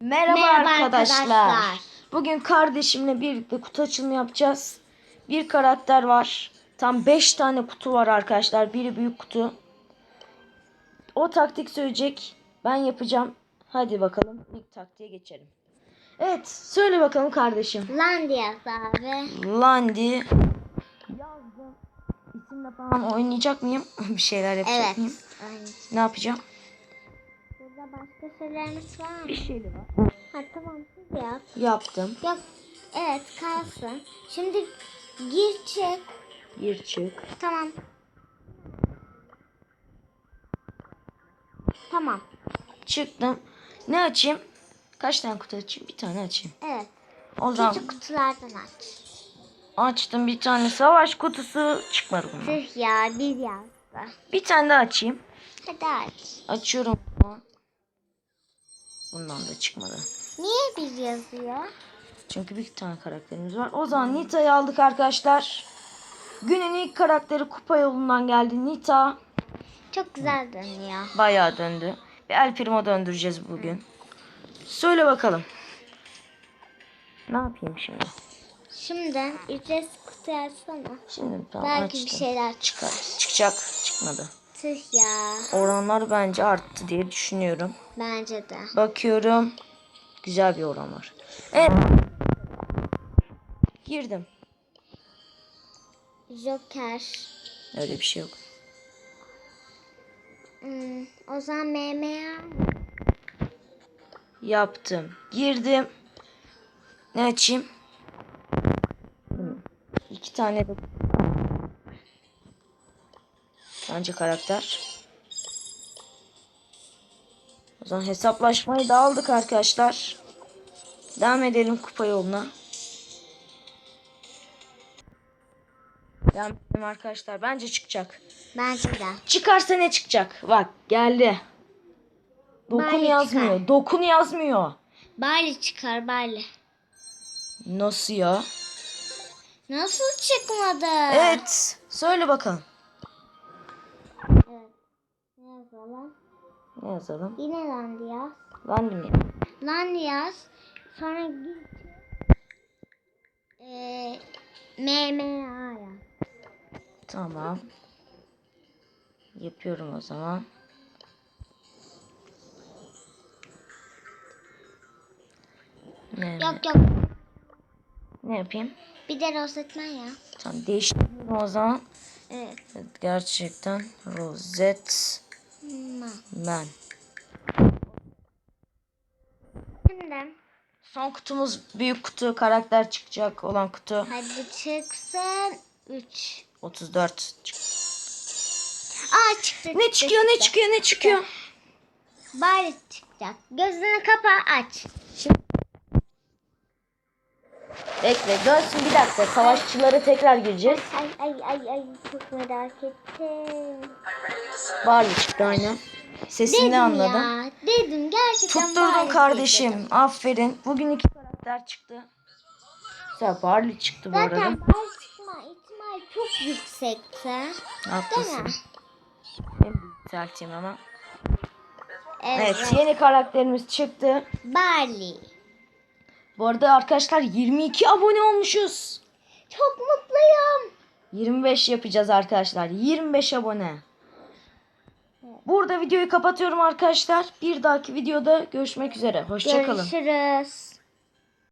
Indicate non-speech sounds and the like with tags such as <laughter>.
Merhaba, Merhaba arkadaşlar. arkadaşlar. Bugün kardeşimle birlikte kutu açılımı yapacağız. Bir karakter var. Tam 5 tane kutu var arkadaşlar. Biri büyük kutu. O taktik söyleyecek. Ben yapacağım. Hadi bakalım ilk taktiğe geçelim. Evet söyle bakalım kardeşim. Landias abi. Landi. Yazdım. İsimle falan oynayacak mıyım? <laughs> Bir şeyler yapacak Evet. mıyım? Aynen. Ne yapacağım? Şeylerimiz var mı? Bir şey de var. Ha tamam yap. Yaptım. Yok. Evet kalsın. Şimdi gir çık. Gir çık. Tamam. Tamam. Çıktım. Ne açayım? Kaç tane kutu açayım? Bir tane açayım. Evet. O zaman Küçük kutulardan aç. açtım bir tane savaş kutusu çıkmadı bundan. Tüh ya bir yazdı. Bir tane daha açayım. Hadi aç. Açıyorum. Bundan da çıkmadı. Niye bir yazıyor? Çünkü bir tane karakterimiz var. O zaman Nita'yı aldık arkadaşlar. Günün ilk karakteri kupa yolundan geldi. Nita Çok güzel dönüyor. bayağı döndü. Bir El Primo döndüreceğiz bugün. Söyle bakalım. Ne yapayım şimdi? Şimdi ücretsiz kutu açsana. Şimdi tamam Belki açtım. bir şeyler Çıkar. Çıkacak. Çıkmadı. Tüh ya. Oranlar bence arttı diye düşünüyorum. Bence de. Bakıyorum. Güzel bir oran var. Evet. Girdim. Joker. Öyle bir şey yok. Hmm, o zaman MMA. Yaptım. Girdim. Ne açayım? Hmm. İki tane de bence karakter. O zaman hesaplaşmayı da aldık arkadaşlar. Devam edelim kupa yoluna. Devam edelim arkadaşlar. Bence çıkacak. Bence de. Çıkarsa ne çıkacak? Bak geldi. Dokun Bari yazmıyor. çıkar. Dokun yazmıyor. Bali çıkar Bali. Nasıl ya? Nasıl çıkmadı? Evet. Söyle bakalım. Ne yazalım? Ne yazalım? Yine Landias. Landim ya. Landias. Sonra git. Ee, MMA ya. Tamam. Yapıyorum o zaman. Ne, Yok yok. ne yapayım? Bir de rozetmen ya. Tamam değiştireyim o zaman. Evet, gerçekten rozet Hmm. men. Şimdi Son kutumuz büyük kutu karakter çıkacak olan kutu. hadi çıksın. 3. 34. çık- Aa çıktı. Ne çıktı, çıkıyor ne çıktı. çıkıyor ne çıkıyor? Bari çıkacak. Gözünü kapa aç. Şimdi Bekle dönsün bir dakika. Savaşçılara tekrar gireceğiz. ay ay ay ay çok merak ettim. Barley çıktı aynen. Sesini Dedim anladım. ya. Dedim gerçekten Tutturdun kardeşim. dedim. Aferin. Bugün iki karakter çıktı. Güzel Barley çıktı bu arada. Zaten bari çıkma ihtimali çok yüksekti. Değil Haklısın. mi? En yükselteyim ama. Evet. Evet yeni karakterimiz çıktı. Barley. Bu arada arkadaşlar 22 abone olmuşuz. Çok mutluyum. 25 yapacağız arkadaşlar. 25 abone. Burada videoyu kapatıyorum arkadaşlar. Bir dahaki videoda görüşmek üzere. Hoşçakalın. Görüşürüz.